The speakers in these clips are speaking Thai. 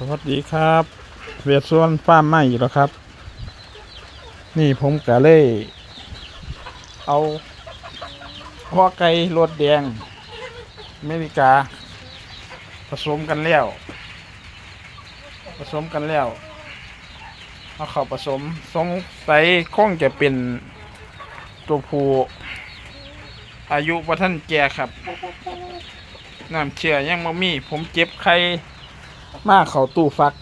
สวัสดีครับเวียดส่วนฟ้าร์มใหม่อีกแล้วครับ นี่ผมกะเลย เอาพ่อไก่รดแดงอเมริกา ผสมกันแล้ว ผสมกันแล้วเอาเข้าผสมสงสัยคงจะเป็นตัวผู้อายุว่าท่านแก่ครับน้ำเชื่อยังมามี ผมเจ็บไข้ มาเขาตู้ฟัก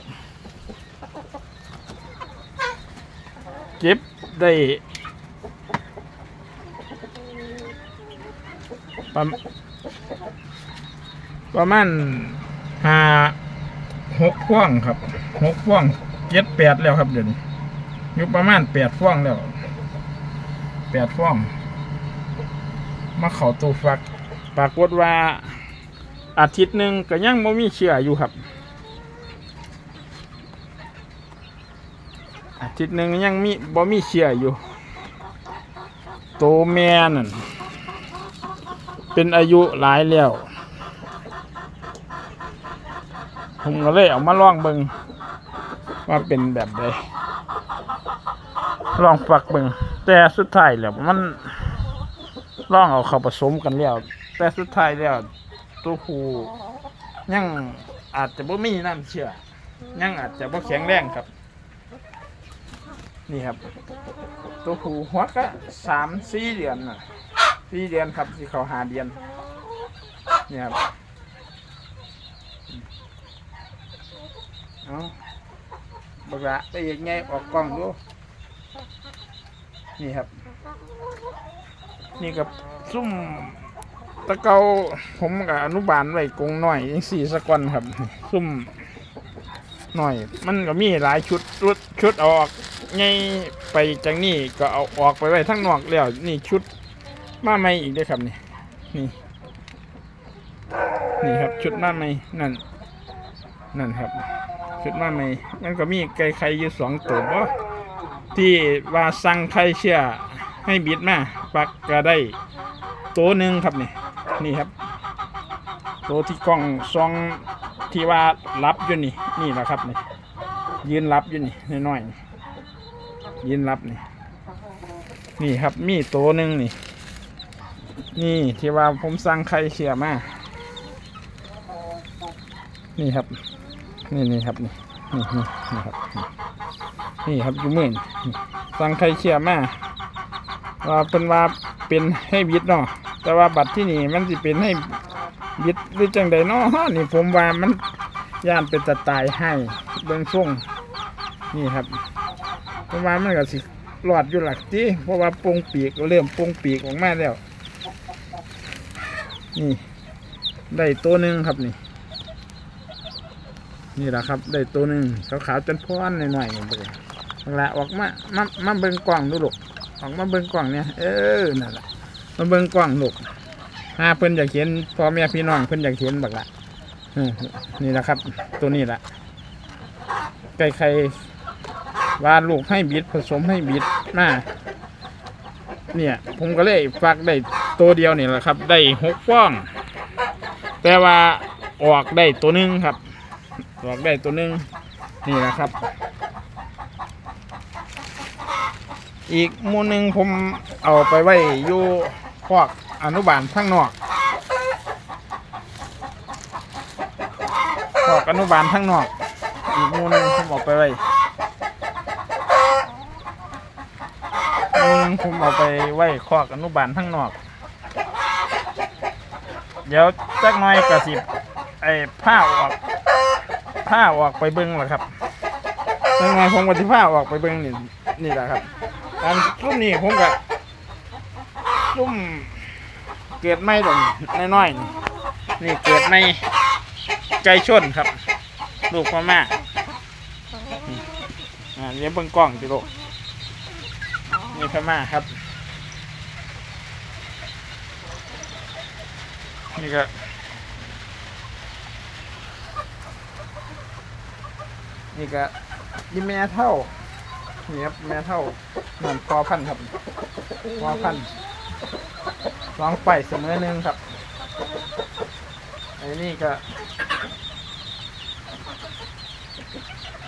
เก็บได้ประมประมาณห้าหกพ่วงครับหกพ่วงเจ็ดแปดแล้วครับเดี๋ยวนี้อยู่ประมาณแปดพ่วงแล้วแปดพ่วงมาเขาตู้ฟัก ปรากฏว่าอาทิตย์หนึ่งก็ยังไม่มีเชื้ออยู่ครับ อา ทิตหนึ่งยังมีบ่มีเชื้ออยู่ โตแม่นั่นเป็นอายุหลายแล้ว ผมก็เลยเอามาลองเบิงว่าเป็นแบบใดลองฝักเบิงแต่สุดท้ายแล้วมันลองเอาเข้าผสมกันแล้ว แต่สุดท้ายแล้วตัวผู้ยังอาจจะบ่มีน้ำเชื่อยังอาจจะบ่แข็งแรงครับ นี่ครับ ตัวผู้หัวก็สามสี่เดือนน่ะสี่เดือนครับที่เขาหาเดือนนี่ครับเอาบักละไปอีกไงออกกล้องดูนี่ครับ นี่กับซุ่มตะเกาผมกับอนุบาลไว้กงหน่อยยังสี่สกอนครับ ซุ่มหน่อย มันก็มีหลายชุดชุดชุดออก ไงไปจากนี่ก็เอาออกไปไว้ทั้งนอกแล้วนี่ชุดมาใหม่อีกด้วยครับนี่นี่นี่ครับชุดมาใหม่นั่น นั่นครับ ชุดมาใหม่มันก็มีไก่ไข่อยู่สองตัวบ่ที่ว่าสั่งไข่เชื่อให้บิดมาปักก็ได้ตัวหนึ่งครับนี่นี่ครับตัวที่กล้องซองที่ว่ารับอยู่นี่นี่แหละครับนี่ยืนรับอยู่นี่น้อยๆ ยินรับนี่ นี่ครับมีตัวหนึ่งนี่ นี่ที่ว่าผมสั่งไข่เชียมา นี่ครับ นี่นี่ครับนี่นี่นี่ครับ นี่ครับยูมื่นสั่งไข่เชียมาว่าเป็นว่าเป็นให้บิดเนาะแต่ว่าบัตรที่นี่มันสิเป็นให้บิดหรือจังใดเนาะนี่ผมว่ามันย่านเป็นตะตายให้เบิ้งส่งนี่ครับ ราะว่ามันก็สิหลอดอยู่หลักจีเพราะว่าปงปีกเริ่มปงปีกออกมาแล้ว นี่ ได้ตัวหนึ่งครับนี่ นี่แหละครับ ได้ตัวหนึ่งขาวๆจนพ้อนหน่อยๆนี่เบิ่งนั่นละออกมามามาเบิ่งกล่องดูลูกออกมาเบิ่งกล่องเนี่ยเออนั่นแหละมาเบิ่งกล่องลูกหาเพิ่นอยากเห็นพ่อแม่พี่น้องเพิ่นอยากเห็นบักละนี่แหละครับ ตัวนี้แหละไก่ไข่ วาดลูกให้บิดผสมให้บิดมาเนี่ย ผมก็เลยฟักได้ตัวเดียวนี่แหละครับ ได้หกฟ้อง แต่ว่าออกได้ตัวหนึ่งครับ ออกได้ตัวหนึ่งนี่แหละครับ อีกมูหนึ่งผมเอาไปไว้อยู่พวกอนุบาลข้างนอกพวกอนุบาลข้างนอก อีกมูหนึ่งผมเอาไปไว้ อืม ผมเอาไปไว้คอกอนุบาลทั้งนอก เดี๋ยวจักหน้อยกระสิบไอ้ผ้าออกผ้าออกไปเบิ้งแหละครับจักหน้อยผมก็สิผ้าออกไปเบิ้งนี่นี่แหละครับอันซุ่มนี่ผมก็ซุ่มเกิดไม่ดอกน้อยๆนี่นี่เกิดไม่ไก่ชนครับ ลูกพ่อแม่เลี้ยงเบิ้งกล้องจิโลก นี่พม่าครับ นี่ก็นี่ก็นี่แม่เท่านี่ครับแม่เท่าเหมือนพอพันธ์ครับพอพันธุ์ลองไปเสมอหนึ่งครับไอ้นี่ก็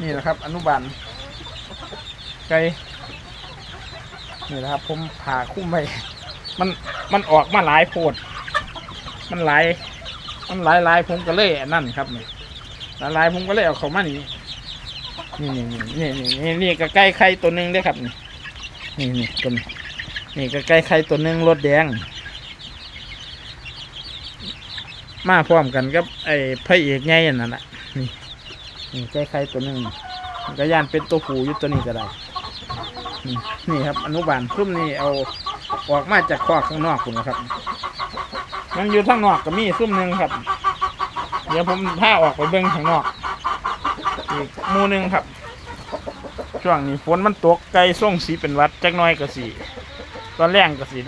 นี่แหละครับ อนุบาลไก่ นี่แหละครับ ผมผ่าคุ้มไปมันมันออกมาหลายโพด มันหลายมันหลายหลายผมก็เลยนั่นครับนี่หลายหลายผมก็เลยเอาเขามานี่นี่นี่นี่นี่นี่นี่ก็ใกล้ไข่ตัวหนึ่งเด้วยครับนี่นี่นี่ตัวนี้นี่ก็ใกล้ไข่ตัวหนึ่งรถแดง มาพร้อมกันกับไอ้พระเอกไงนั่นแหละนี่นี่ใกล้ไข่ตัวหนึ่งก็ย่านเป็นตัวผูอยู่ตัวนี้ก็ได้ นี่นี่ครับ อนุบาลซุ่มนี่เอาออกมาจากคอกข้างนอกคุณนะครับมันอยู่ข้างนอกก็มีซุ่มหนึ่งครับ เดี๋ยวผมพาออกไปเบิ้งข้างนอก อีกมูหนึ่งครับ ช่วงนี้ฝนมันตกไกลส่งสีเป็นวัดจักน้อยก็สีตอนแรงก็สี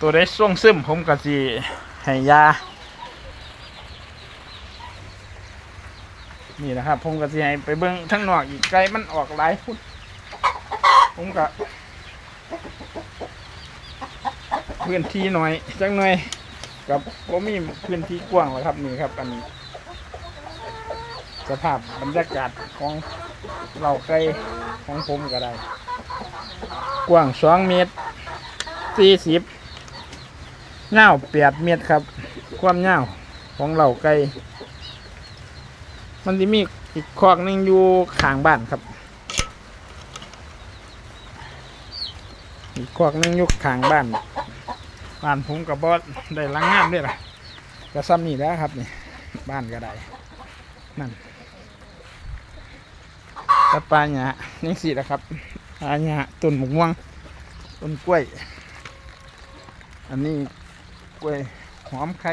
ตัวได้ส่งซึมผมก็สีให้ยา นี่นะครับ ผมก็สีให้ไปเบิ้งทั้งนอกอีกไกลมันออกหลายฟุต ผมก็พื้นที่หน่อยจักหน่อยกับผมมีพื้นที่กว้างแล้วครับนี่ครับ อันนี้สภาพบรรยากาศของเราไกลของผมก็ได้ กว้างสองเมตรสี่สิบเงาแปดเมตรครับ ความเงาของเราไกลมันจะมีอีกคอกหนึงอยู่ข้างบ้านครับ อีกนึงยู่ข้างบ้านบ้านผมกับบอสได้หลังงานด้วยล่ะก็ซ้ำนี่แล้วครับนี่บ้านก็ได้นั่นกระปาหยานี่สิละครับปาหยาต้นมกม่วงต้นกล้วย อันนี้กล้วยหอมไข่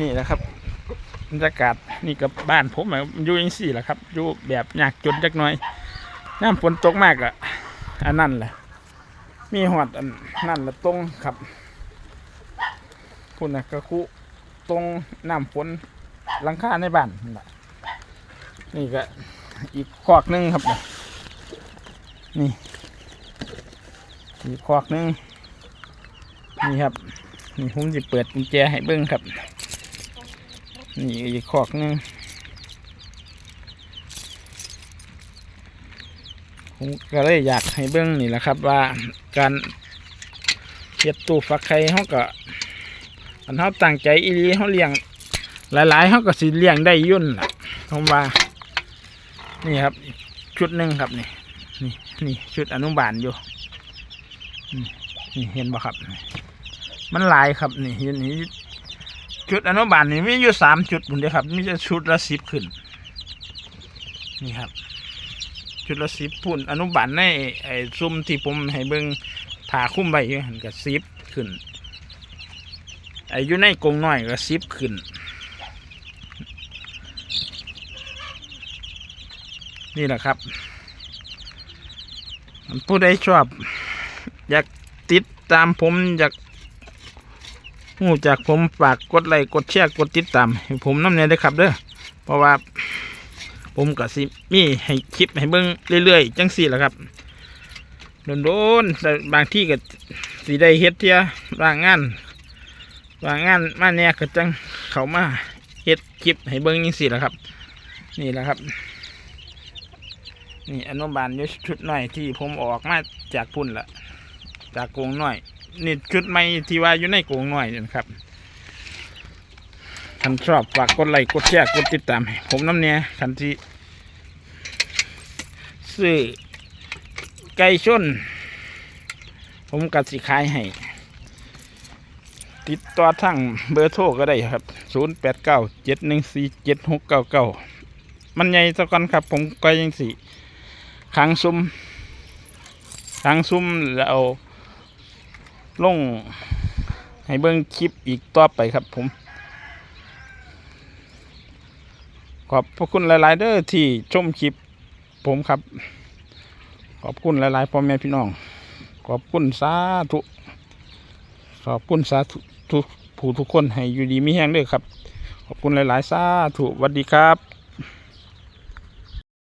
นี่แหละครับ บรรยากาศนี่กับบ้านผมอะอยู่ยังสี่แหละครับอยู่แบบยากจนจักน่อยน้ำฝนตกมากอะอันนั่นแหละมีหอดอันนั่นแหละตรงครับพุ่นะกระคุตรงน้ำฝนหลังคาในบ้านนี่ก็อีกคอกหนึงครับนี่อีกคอกหนึงนี่ครับนี่ผมจะเปิดกุญแจให้เบิ้งครับ นี่อีกคอกนึงผมก็เลยอยากให้เบิ้งนี่แหละครับ ว่าการเฮ็ดตู้ฟักไข่เขาก็อันเขาตั้งใจอีลีเขาเลี้ยง หลายๆเขาก็สิเลี้ยงได้ยุ่นล่ะผมว่า นี่ครับ ชุดหนึ่งครับนี่นี่นี่ชุดอนุบาลอยู่นี่เห็นบ่ครับ มันลายครับนี่เห็นนี่ ชุดอนุบาลนี่มีอยู่สามจุดบุญเดียวครับมีจะชุดละสิบขึ้น นี่ครับ ชุดละสิบพุ่นอนุบาลในไอ้ซุ้มที่ผมให้เบิ่งผ่าคุ้มไว้อยู่หันกับสิบขึ้นไอายุในกรงน้อยก็ซิบขึ้นนี่แหละครับผู้ใดชอบ อยากติดตามผมอยาก หูจากผมฝากกดไลค์กดแชร์กดติดตามให้ผมน้ำเนี่ยได้ครับเด้อเพราะว่า ผมก็สิมีให้คลิปให้เบิ่งเรื่อยๆ จังสี่แหละครับโดนๆแต่บางที่ก็สีได้เฮ็ดเทียบางงานว่างงานมาเนี่ยก็จังเขามาเฮ็ดคลิปให้เบิ้งยังสิละครับ นี่แหละครับนี่อนุบาลอยชุดหน่อยที่ผมออกมาจากพุ่นละจากกรงหน่อย นี่ชุดใหม่ที่ว่าอยู่ในกรงหน่อยนะครับท่านชอบฝากกดไลค์กดแชร์กดติดตามให้ผมน้ำเนี่ยคันที่ซื้อไก่ชน ผมกัดสิขายให้ ติดต่อทางเบอร์โทรก็ได้ครับ 0 8 9 7 1 4 7 6 9 9 มันใหญ่สักกันครับ ผมก็ยังสีขังซุ้มขังซุ้มแล้วเอา ลงให้เบิ้งคลิปอีกต่อไปครับผม ขอบพระคุณหลายๆเด้อที่ชมคลิปผมครับ ขอบคุณหลายๆพ่อแม่พี่น้อง ขอบคุณสาธุขอบคุณสาธุทุผู้ทุกคนให้อยู่ดีมีแห้งด้วยครับ ขอบคุณหลาย ๆ สาธุสวัสดีครับ